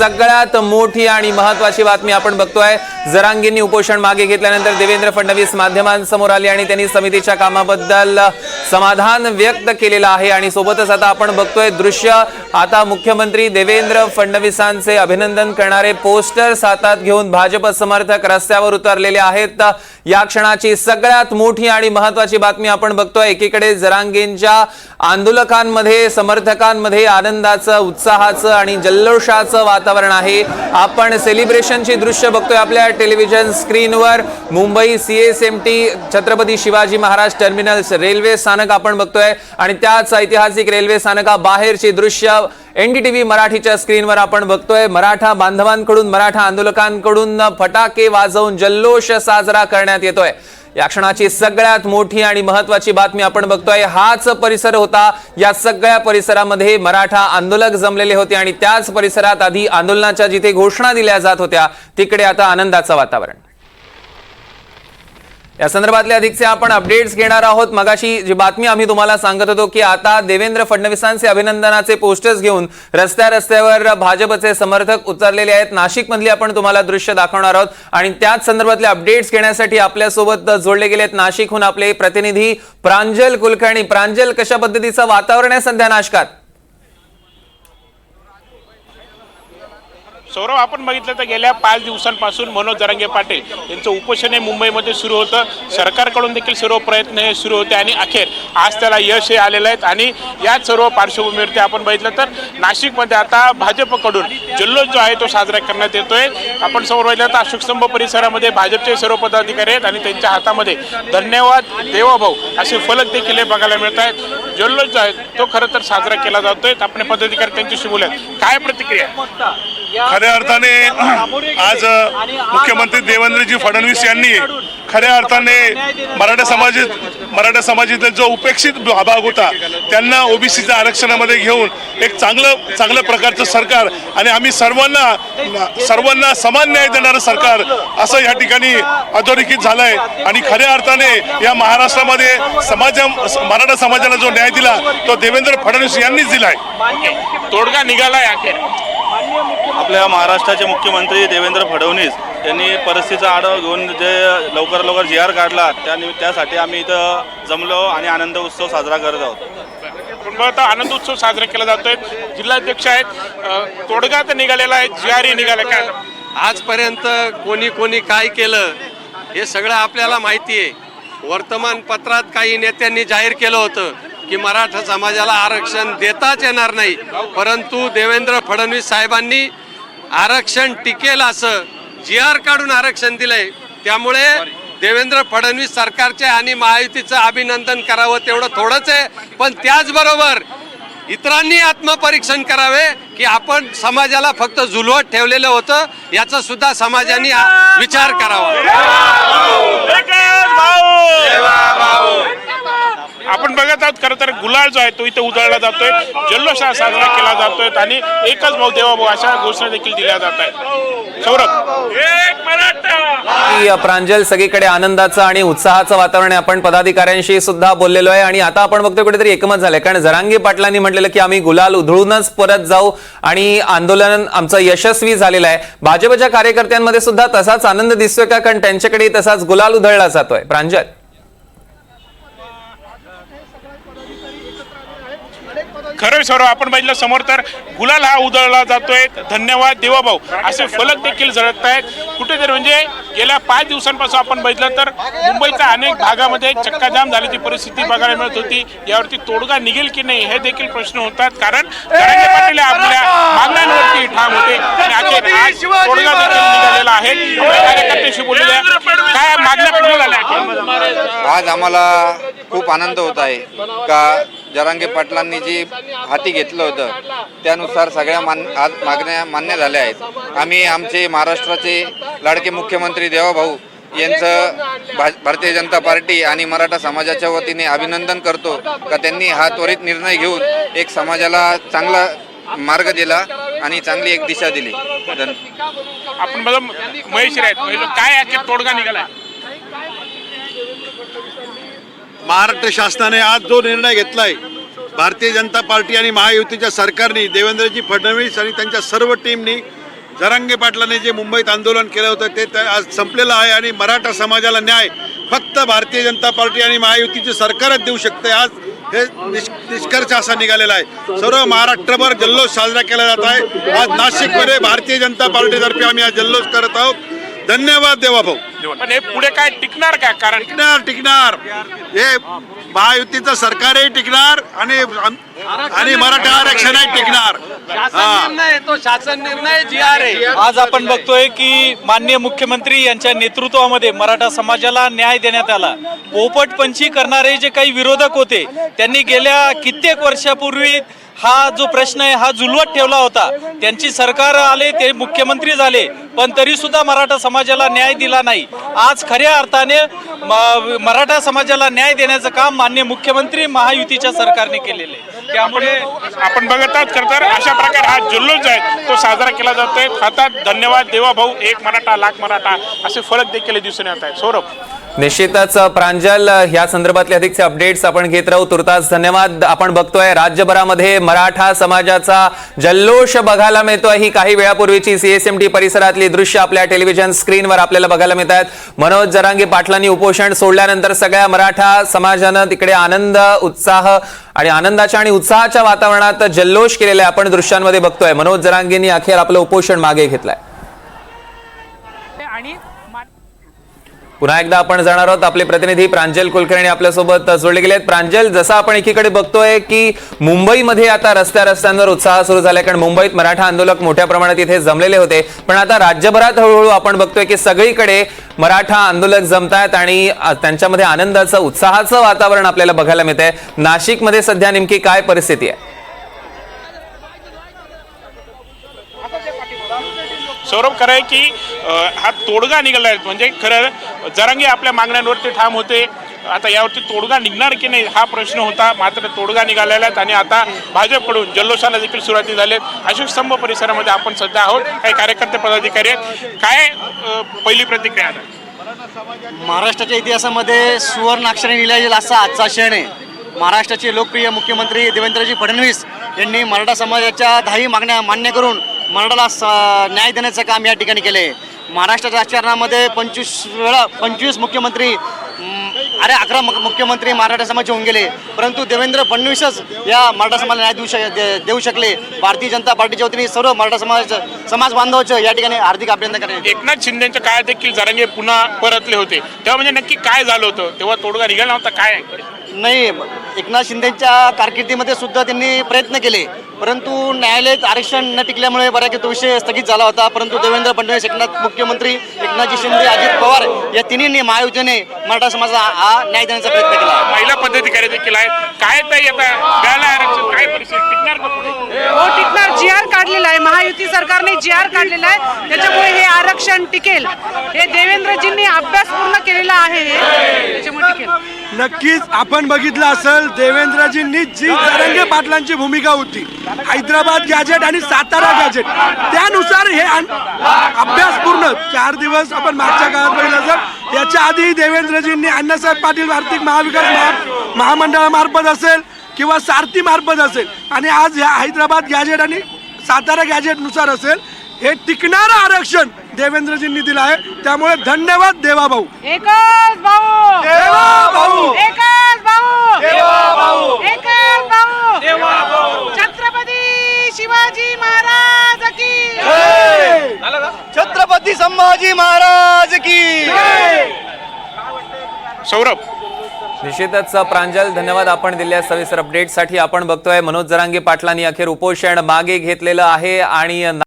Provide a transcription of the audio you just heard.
सगळ्यात मोठी आणि महत्वाची बातमी आपण बघतोय. जरांगींनी उपोषण मागे घेतल्यानंतर देवेंद्र फडणवीस माध्यमांसमोर आले आणि त्यांनी समितीच्या कामाबद्दल समाधान व्यक्त केलेलं आहे. आणि सोबतच आता आपण बघतोय दृश्य. आता मुख्यमंत्री देवेंद्र फडणवीसांचे अभिनंदन करणारे पोस्टर्स हातात घेऊन भाजप समर्थक रस्त्यावर उतरलेले आहेत. या क्षणाची सगळ्यात मोठी आणि महत्वाची बातमी आपण बघतोय. एकीकडे जरांगेंच्या आंदोलकांमध्ये समर्थकांमध्ये आनंदाचं उत्साहाचं आणि जल्लोषाचं वातावरण वातावरण आहे. आपण सेलिब्रेशनची दृश्य बघतोय आपल्या टेलिव्हिजन स्क्रीनवर Mumbai CSMT Chhatrapati Shivaji Maharaj terminals railway स्थानक आपण बघतोय. आणि त्याच ऐतिहासिक रेल्वे स्थानकाबाहेरची दृश्य एनडीटीव्ही मराठीच्या स्क्रीनवर आपण बघतोय. मराठा बांधवांकडून मराठा आंदोलकांकडून फटाके वाजवून जल्लोष साजरा करण्यात येतोय. या क्षणाची सगळ्यात मोठी आणि महत्वाची बातमी आपण बघतोय. हाच परिसर होता. या सगळ्या परिसरामध्ये मराठा आंदोलक जमलेले होते आणि त्याच परिसरात आधी आंदोलनाच्या जिथे घोषणा दिल्या जात होत्या तिकडे आता आनंदाचं वातावरण. या संदर्भातले अधिकचे आपण अपडेट्स घेणार आहोत. मगाशी जी बातमी आम्ही तुम्हाला सांगत होतो की आता देवेंद्र फडणवीसांचे अभिनंदनाचे पोस्टर्स घेऊन रस्त्या रस्त्यावर भाजपचे समर्थक उतरलेले आहेत. नाशिकमधली आपण तुम्हाला दृश्य दाखवणार आहोत. आणि त्याच संदर्भातले अपडेट्स घेण्यासाठी आपल्यासोबत जोडले गेले आहेत नाशिकहून आपले प्रतिनिधी प्रांजल कुलकर्णी. प्रांजल कशा पद्धतीचं वातावरण आहे सध्या नाशकात? सौरभ आपण बघितलं तर गेल्या पाच दिवसांपासून मनोज जरांगे पाटील यांचं उपोषण हे मुंबईमध्ये सुरू होतं. सरकारकडून देखील सर्व प्रयत्न हे सुरू होते आणि अखेर आज त्याला यश हे आलेलं आहेत आणि याच सर्व पार्श्वभूमीवरती आपण बघितलं तर नाशिकमध्ये आता भाजपकडून जल्लोष जो आहे तो साजरा करण्यात येतोय. आपण समोर बघितलं तर अशोकस्तंभ परिसरामध्ये भाजपचे सर्व पदाधिकारी आहेत आणि त्यांच्या हातामध्ये धन्यवाद देवाभाऊ असे फलक देखील हे बघायला मिळत आहेत. जल्लोष जो आहे तो खरं तर साजरा केला जातोय. आपण पदाधिकारी त्यांच्याशी बोलत काय प्रतिक्रिया खऱ्या अर्थाने आज मुख्यमंत्री देवेंद्रजी फडणवीस यांनी खऱ्या अर्थाने मराठा समाज मराठा समाजातील जो उपेक्षित भाग होता त्यांना ओबीसीच्या आरक्षणामध्ये घेऊन एक चांगलं चांगल्या प्रकारचं सरकार आणि आम्ही सर्वांना सर्वांना समान न्याय देणारं सरकार असं या ठिकाणी अधोरेखित झालं आहे आणि खऱ्या अर्थाने या महाराष्ट्रामध्ये समाजा मराठा समाजाला जो न्याय दिला तो देवेंद्र फडणवीस यांनीच दिला आहे तोडगा निघालाय अखेर. आपल्या महाराष्ट्राचे मुख्यमंत्री देवेंद्र फडणवीस यांनी परिस्थितीचा आढावा घेऊन जे लवकर लवकर जी आर काढला त्या निमित्त त्यासाठी आम्ही इथं जमलो आणि आनंद उत्सव साजरा करत आहोत. पण आता आनंद उत्सव साजरा केला जातोय. जिल्हाध्यक्ष आहेत तोडगा तर निघालेला आहे ज्वारी निघाला. काय? आजपर्यंत कोणी कोणी काय केलं हे सगळं आपल्याला माहिती आहे. वर्तमानपत्रात काही नेत्यांनी जाहीर केलं होतं. की मराठा समाजाला आरक्षण देताच येणार नाही. परंतु देवेंद्र फडणवीस साहेबांनी आरक्षण टिकेल असं जी आर काढून आरक्षण दिलंय त्यामुळे देवेंद्र फडणवीस सरकारचे आणि महायुतीचं अभिनंदन करावं तेवढं थोडंच आहे. पण त्याचबरोबर इतरांनी आत्मपरीक्षण करावे की आपण समाजाला फक्त झुलवत ठेवलेलं होतं याचा सुद्धा समाजाने विचार करावा. बघत आहोत. खरं तर गुलाल जो आहे तो इथे उधळला जातोय. जल्लोष हा साजरा केला जातोय आणि एकच भाऊ देवा भाऊ अशा घोषणा देखील दिल्या जात आहेत. सौरभ. एक मराठा. की प्रांजल सगळीकडे आनंदाचं आणि उत्साहाचं वातावरण आहे. आपण पदाधिकाऱ्यांशी सुद्धा बोललेलो आहे आणि आता आपण बघतोय कुठेतरी एकमत झालंय. कारण जरांगी पाटलांनी म्हटलेलं की आम्ही गुलाल उधळूनच परत जाऊ आणि आंदोलन आमचं यशस्वी झालेलं आहे. भाजपच्या कार्यकर्त्यांमध्ये सुद्धा तसाच आनंद दिसतोय का? कारण त्यांच्याकडे तसाच गुलाल उधळला जातोय. प्रांजल. खरं सौरभ आपण बघितलं समोर तर गुलाल हा उधळला जातोय. धन्यवाद देवाभाऊ. असे फलक देखील झळकत आहेत कुठेतरी म्हणजे गेल्या पाच दिवसांपासून आपण बघितलं तर मुंबईच्या अनेक भागामध्ये चक्काजाम झाल्याची परिस्थिती बघायला मिळत होती. यावरती तोडगा निघेल की नाही हे देखील प्रश्न होतात. कारण पाटील आपल्या मागण्यांवरती ठाम होते. आणि अखेर आज तोडगा देखील निघालेला आहे. कार्यकर्त्यांशी बोललेल्या काय मागण्या आज आम्हाला खूप आनंद होत आहे. का जरांगे पाटलांनी जी हाती घेतलं होतं त्यानुसार सगळ्या मान आज मागण्या मान्य झाल्या आहेत. आम्ही आमचे महाराष्ट्राचे लाडके मुख्यमंत्री देवाभाऊ यांचं भा भारतीय जनता पार्टी आणि मराठा समाजाच्या वतीने अभिनंदन करतो का त्यांनी हा त्वरित निर्णय घेऊन एक समाजाला चांगला मार्ग दिला आणि चांगली एक दिशा दिली. आपण महेश काय तोडगा निघाला महाराष्ट्र शासनाने आज जो निर्णय घेतलाय भारतीय जनता पार्टी आणि महायुतीच्या सरकारने देवेंद्रजी फडणवीस आणि त्यांच्या सर्व टीमनी जरांगे पाटलांनी जे मुंबईत आंदोलन केलं होतं ते आज संपलेलं आहे आणि मराठा समाजाला न्याय फक्त भारतीय जनता पार्टी आणि महायुतीचे सरकारच देऊ शकते. आज हे निष निष्कर्ष असा निघालेला आहे. सर्व महाराष्ट्रभर जल्लोष साजरा केला जात आहे. आज नाशिकमध्ये भारतीय जनता पार्टीतर्फे आम्ही आज जल्लोष करत आहोत. धन्यवाद देवाभाऊ पण हे पुढे काय टिकणार का? कारण टिकणार टिकणार. हे महायुतीचं सरकारही टिकणार आणि आणि मराठा आरक्षणही टिकणार. शासन हा. निर्णय तो शासन निर्णय जी आर आहे. आज आपण बघतोय की माननीय मुख्यमंत्री यांच्या नेतृत्वामध्ये मराठा समाजाला न्याय देण्यात आला. पोपटपंची करणारे जे काही विरोधक होते त्यांनी गेल्या कित्येक वर्षापूर्वी हा जो प्रश्न आहे हा जुलवत ठेवला होता. त्यांची सरकार आले ते मुख्यमंत्री झाले पण तरी सुद्धा मराठा समाजाला न्याय दिला नाही. आज खऱ्या अर्थाने म- मराठा समाजाला न्याय देण्याचं काम मान्य मुख्यमंत्री महायुतीच्या सरकारने केलेले त्यामुळे आपण बघत आहोत खरं तर अशा प्रकारे हा जल्लोष आहे तो साजरा केला जातोय. हातात धन्यवाद देवा भाऊ एक मराठा लाख मराठा असे फरक देखील दिसून येत आहे सौरभ. निश्चितच प्रांजल ह्या संदर्भातले अधिकचे अपडेट्स आपण घेत राहू. तुर्तास धन्यवाद आपण बघतोय राज्यभरामध्ये मराठा समाजाचा जल्लोष बघायला मिळतोय. ही काही वेळापूर्वीची सीएसएमटी परिसरातली दृश्य आपल्या टेलिव्हिजन स्क्रीनवर आपल्याला बघायला मिळत आहेत मनोज जरांगे पाटलांनी उपोषण सोडल्यानंतर सगळ्या मराठा समाजानं तिकडे आनंद उत्साह आणि आनंदाच्या आणि उत्साहाच्या वातावरणात जल्लोष केलेला आहे आपण दृश्यांमध्ये बघतोय. मनोज जरांगेंनी अखेर आपलं उपोषण मागे घेतलंय आणि मा- पुन्हा एकदा आपण जाणार आहोत. आपले प्रतिनिधी प्रांजल कुलकर्णी आपल्यासोबत जोडले गेले आहेत प्रांजल जसं आपण एकीकडे बघतोय की मुंबईमध्ये आता रस्त्या रस्त्यांवर उत्साह सुरू झाला कारण मुंबईत मराठा आंदोलक मोठ्या प्रमाणात इथे जमलेले होते. पण आता राज्यभरात हळूहळू आपण बघतोय की सगळीकडे मराठा आंदोलक जमतायत आणि त्यांच्यामध्ये आनंदाचं उत्साहाचं वातावरण आपल्याला बघायला मिळत आहे नाशिकमध्ये सध्या नेमकी काय परिस्थिती आहे? सौरभ खरं आहे की हा तोडगा निघाला आहे म्हणजे खरं जरांगे आपल्या मागण्यांवरती ठाम होते. आता यावरती तोडगा निघणार की नाही हा प्रश्न होता. मात्र तोडगा निघालेला आहे आणि आता भाजपकडून जल्लोषाला देखील सुरुवाती झालेत अशोक स्तंभ परिसरामध्ये आपण सध्या आहोत. काही कार्यकर्ते पदाधिकारी आहेत. काय पहिली प्रतिक्रिया आता? महाराष्ट्राच्या इतिहासामध्ये सुवर्णाक्षरे लिहिला येईल असा आजचा क्षण आहे. महाराष्ट्राचे लोकप्रिय मुख्यमंत्री देवेंद्रजी फडणवीस यांनी मराठा समाजाच्या दहाही मागण्या मान्य करून मराठाला स- न्याय देण्याचं काम या ठिकाणी केलं आहे महाराष्ट्राच्या राजकारणामध्ये पंचवीस वेळा पंचवीस मुख्यमंत्री अरे अकरा मुख- मुख्यमंत्री मराठा समाज होऊन गेले. परंतु देवेंद्र फडणवीसच या मराठा समाजाला न्याय देऊ शक देऊ शकले. भारतीय जनता पार्टीच्या वतीने सर्व मराठा समाज समाज बांधवाचं या ठिकाणी हार्दिक अभिनंदन येते. एकनाथ शिंदेच्या काळात देखील जरांगे पुन्हा परतले होते. तेव्हा म्हणजे नक्की काय झालं होतं? तेव्हा तोडगा निघाला नव्हता काय? नाही एकनाथ शिंदेच्या कारकिर्दीमध्ये सुद्धा त्यांनी प्रयत्न केले. परंतु न्यायालयात आरक्षण न टिकल्यामुळे बऱ्यापैकी तो विषय स्थगित झाला होता. परंतु देवेंद्र फडणवीस एकनाथ मुख्यमंत्री एकनाथजी शिंदे अजित पवार या तिन्ही महायुतीने मराठा समाजाला हा न्याय देण्याचा प्रयत्न केला. महिला पदाधिकारी देखील आहेत. काय ताई आता मिळालं आरक्षण? काय परिस्थिती? टिकणार का पुढे हो टिकणार. जी आर काढलेला आहे. महायुती सरकारने जी आर काढलेला आहे. त्याच्यामुळे हे आरक्षण टिकेल. हे देवेंद्रजींनी अभ्यास पूर्ण केलेला आहे हे. त्याच्यामुळे टिकेल. नक्कीच आपण बघितलं असेल देवेंद्रजींनी जी तरंगे पाटलांची भूमिका होती. हैदराबाद गॅजेट आणि सातारा गॅजेट त्यानुसार हे अभ्यासपूर्ण अभ्यास पूर्ण. चार दिवस आपण मागच्या काळात बघितलं असेल. याच्या आधी देवेंद्रजींनी अण्णासाहेब पाटील आर्थिक महाविकास महामंडळामार्फत असेल किंवा सारथी मार्फत असेल. आणि आज ह्या हैदराबाद गॅजेट आणि सातारा गॅजेटनुसार असेल हे टिकणारं आरक्षण. देवेंद्रजींनी दिलं आहे. त्यामुळे धन्यवाद देवाभाऊ. एकच भाऊ. देवा भाऊ एकच भाऊ. एकच भाऊ. छत्रपती शिवाजी महाराज की. छत्रपती संभाजी महाराज की. सौरभ. निश्चितच प्रांजल धन्यवाद आपण दिलेल्या सविस्तर अपडेटसाठी आपण बघतोय मनोज जरांगे पाटलांनी अखेर उपोषण मागे घेतलेलं आहे आणि